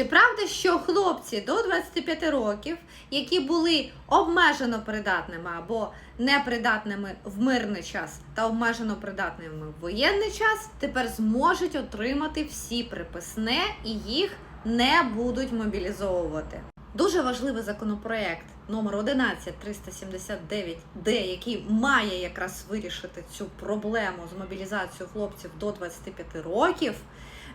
Чи правда, що хлопці до 25 років, які були обмежено придатними або непридатними в мирний час та обмежено придатними в воєнний час, тепер зможуть отримати всі приписне і їх не будуть мобілізовувати? Дуже важливий законопроект номер 11379Д, який має якраз вирішити цю проблему з мобілізацією хлопців до 25 років.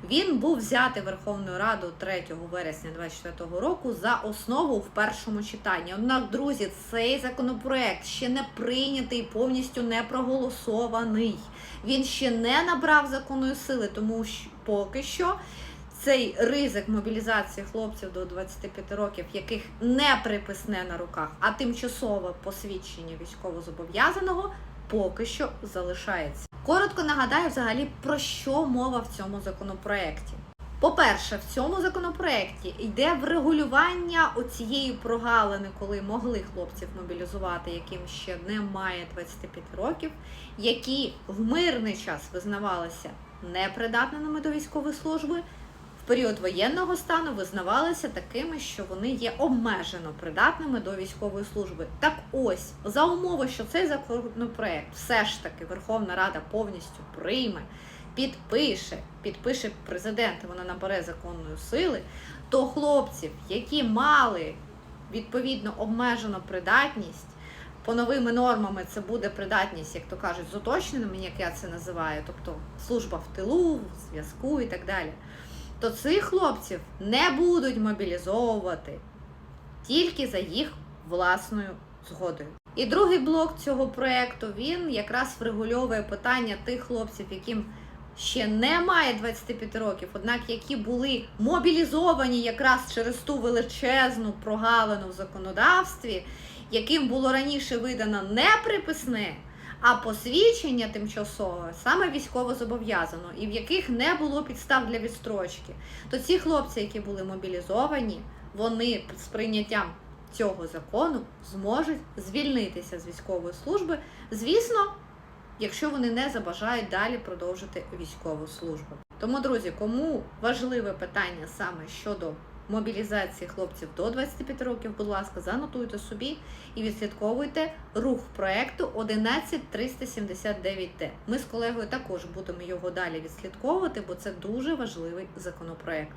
Він був взятий Верховною Радою 3 вересня 2024 року за основу в першому читанні. Однак, друзі, цей законопроект ще не прийнятий, повністю не проголосований. Він ще не набрав законної сили, тому що поки що цей ризик мобілізації хлопців до 25 років, яких не приписне на руках, а тимчасове посвідчення військовозобов'язаного, поки що залишається. Коротко нагадаю взагалі про що мова в цьому законопроекті. По-перше, в цьому законопроекті йде врегулювання оцієї прогалини, коли могли хлопців мобілізувати, яким ще немає 25 років, які в мирний час визнавалися непридатними до військової служби, період воєнного стану визнавалися такими, що вони є обмежено придатними до військової служби. Так ось, за умови, що цей законопроект все ж таки Верховна Рада повністю прийме, підпише, підпише президент, вона набере законної сили, то хлопців, які мали відповідно обмежену придатність. По новими нормами це буде придатність, як то кажуть, з уточненими, як я це називаю, тобто служба в тилу, в зв'язку і так далі. То цих хлопців не будуть мобілізовувати тільки за їх власною згодою. І другий блок цього проекту він якраз врегульовує питання тих хлопців, яким ще немає 25 років, однак які були мобілізовані якраз через ту величезну прогалину в законодавстві, яким було раніше видано не приписне, а посвідчення тимчасове саме військово зобов'язано, і в яких не було підстав для відстрочки. То ці хлопці, які були мобілізовані, вони з прийняттям цього закону зможуть звільнитися з військової служби, звісно, якщо вони не забажають далі продовжити військову службу. Тому, друзі, кому важливе питання саме щодо мобілізації хлопців до 25 років, будь ласка, занотуйте собі і відслідковуйте рух проекту 11379Т. Ми з колегою також будемо його далі відслідковувати, бо це дуже важливий законопроект.